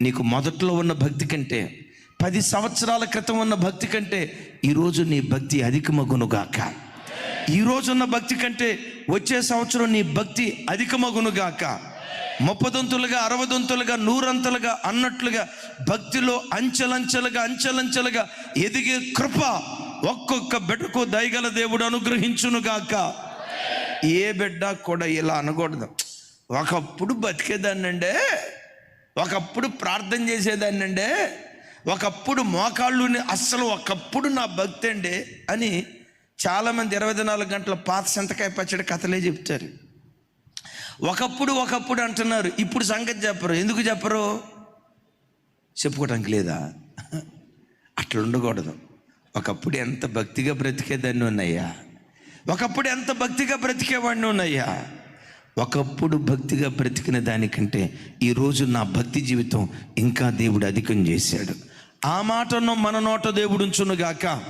నీకు మొదట్లో ఉన్న భక్తి కంటే పది సంవత్సరాల క్రితం ఉన్న భక్తి కంటే ఈరోజు నీ భక్తి అధికమగునుగాక. ఈరోజు ఉన్న భక్తి కంటే వచ్చే సంవత్సరం నీ భక్తి అధికమగునుగాక. ముప్పదొంతులుగా అరవదొంతులుగా నూరంతులుగా అన్నట్లుగా భక్తిలో అంచెలంచెలుగా అంచెలంచెలుగా ఎదిగే కృప ఒక్కొక్క బిడ్డకు దయగల దేవుడు అనుగ్రహించునుగాక. ఏ బిడ్డ కూడా ఇలా అనకూడదు. ఒకప్పుడు బతికేదాన్నండే. ఒకప్పుడు ప్రార్థన చేసేదాన్ని అండి ఒకప్పుడు మోకాళ్ళుని అస్సలు ఒకప్పుడు నా భక్తి అండి అని చాలామంది ఇరవై నాలుగు గంటల పాత సంతకాయ పచ్చడి కథలే చెప్తారు. ఒకప్పుడు ఒకప్పుడు అంటున్నారు ఇప్పుడు సంగతి చెప్పరు. ఎందుకు చెప్పరు? చెప్పుకోవడానికి లేదా? అట్లా ఉండకూడదు. ఒకప్పుడు ఎంత భక్తిగా బ్రతికేదాన్ని ఉన్నాయా ఒకప్పుడు ఎంత భక్తిగా బ్రతికేవాడిని ఉన్నాయా ఒకప్పుడు భక్తిగా బ్రతికిన దానికంటే ఈరోజు నా భక్తి జీవితం ఇంకా దేవుడు అధికం చేశాడు. ఆ మాటను మన నోట దేవుడు ఉంచునుగాక.